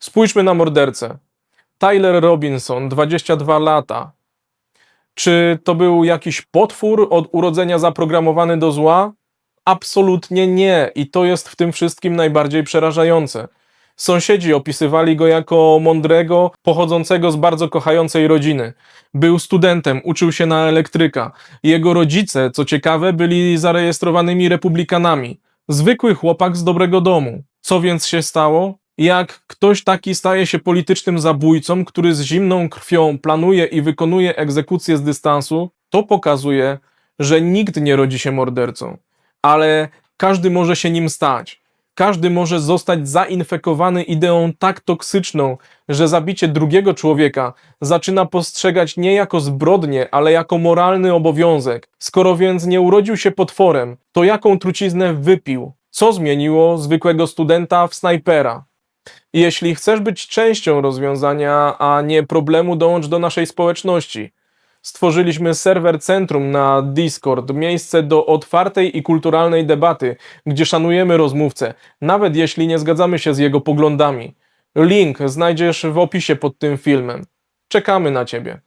Spójrzmy na mordercę. Tyler Robinson, 22 lata. Czy to był jakiś potwór od urodzenia zaprogramowany do zła? Absolutnie nie, i to jest w tym wszystkim najbardziej przerażające. Sąsiedzi opisywali go jako mądrego, pochodzącego z bardzo kochającej rodziny. Był studentem, uczył się na elektryka. Jego rodzice, co ciekawe, byli zarejestrowanymi republikanami. Zwykły chłopak z dobrego domu. Co więc się stało? Jak ktoś taki staje się politycznym zabójcą, który z zimną krwią planuje i wykonuje egzekucję z dystansu, to pokazuje, że nikt nie rodzi się mordercą, ale każdy może się nim stać. Każdy może zostać zainfekowany ideą tak toksyczną, że zabicie drugiego człowieka zaczyna postrzegać nie jako zbrodnię, ale jako moralny obowiązek. Skoro więc nie urodził się potworem, to jaką truciznę wypił? Co zmieniło zwykłego studenta w snajpera? Jeśli chcesz być częścią rozwiązania, a nie problemu, dołącz do naszej społeczności. Stworzyliśmy serwer centrum na Discord, miejsce do otwartej i kulturalnej debaty, gdzie szanujemy rozmówcę, nawet jeśli nie zgadzamy się z jego poglądami. Link znajdziesz w opisie pod tym filmem. Czekamy na Ciebie.